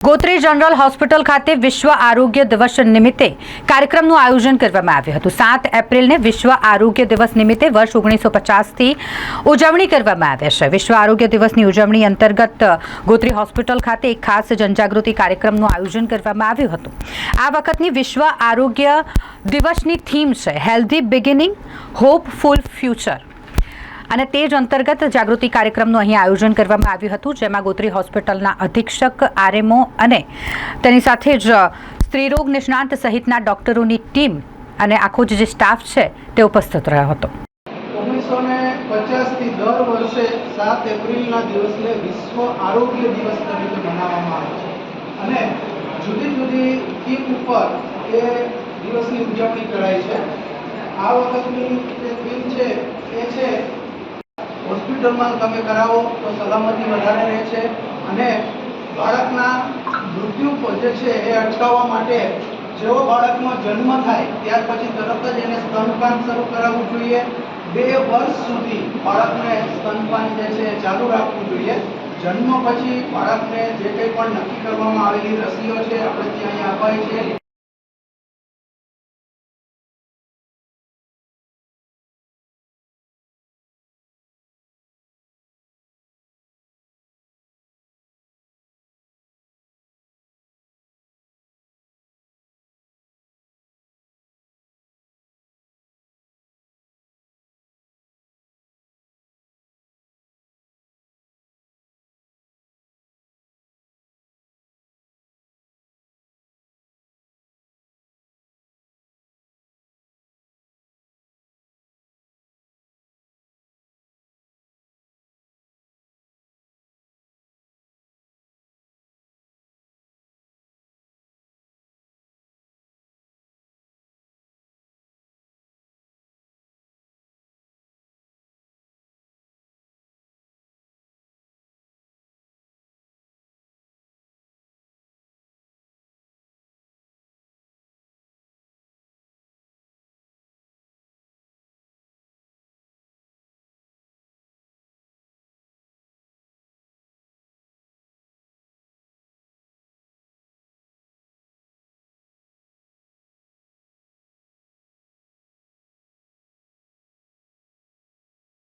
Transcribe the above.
Gotri general hospital ખાતે વિશ્વ આરોગ્ય દિવસ નિમિત્તે કાર્યક્રમનું આયોજન કરવામાં આવ્યું હતું. સાત એપ્રિલને વિશ્વ આરોગ્ય દિવસ નિમિત્તે વર્ષ ઓગણીસો પચાસથી ઉજવણી કરવામાં આવે છે. વિશ્વ આરોગ્ય દિવસની ઉજવણી અંતર્ગત ગોત્રી હોસ્પિટલ ખાતે એક ખાસ જનજાગૃતિ કાર્યક્રમનું આયોજન કરવામાં આવ્યું હતું. આ વખતની વિશ્વ આરોગ્ય દિવસની થીમ છે હેલ્ધી બિગિનિંગ હોપફુલ ફ્યુચર અને તે જ અંતર્ગત જાગૃતિ કાર્યક્રમનું અહીં આયોજન કરવામાં આવ્યું હતું, જેમાં ગોત્રી હોસ્પિટલના અધિક્ષક, આરએમઓ અને તેની સાથે જ સ્ત્રીરોગ નિષ્ણાંત સહિતના ડોક્ટરોની ટીમ અને આખો જે સ્ટાફ છે તે ઉપસ્થિત રહ્યો હતો. પચાસથી દર વર્ષે સાત એપ્રિલના દિવસને વિશ્વ આરોગ્ય દિવસ તરીકે મનાવવામાં આવે છે. અને જુદી જુદી થીમ ઉપર એ દિવસની ઉજવણી કરાય છે. આ વખતની જે થીમ છે, એ છે હોસ્પિટલમાં તમે કરાવો તો સલામતી વધારે રહે છે. અને બાળકના મૃત્યુ જે છે એ અટકાવવા માટે જેવો બાળકનો જન્મ થાય ત્યાર પછી તરત જ એને સ્તનપાન શરૂ કરાવવું જોઈએ. બે વર્ષ સુધી બાળકને સ્તનપાન જે છે ચાલુ રાખવું જોઈએ. જન્મ પછી બાળકને જે કંઈ પણ નક્કી કરવામાં આવેલી રસીઓ છે, આપણે ત્યાં અહીંયા અપાય છે.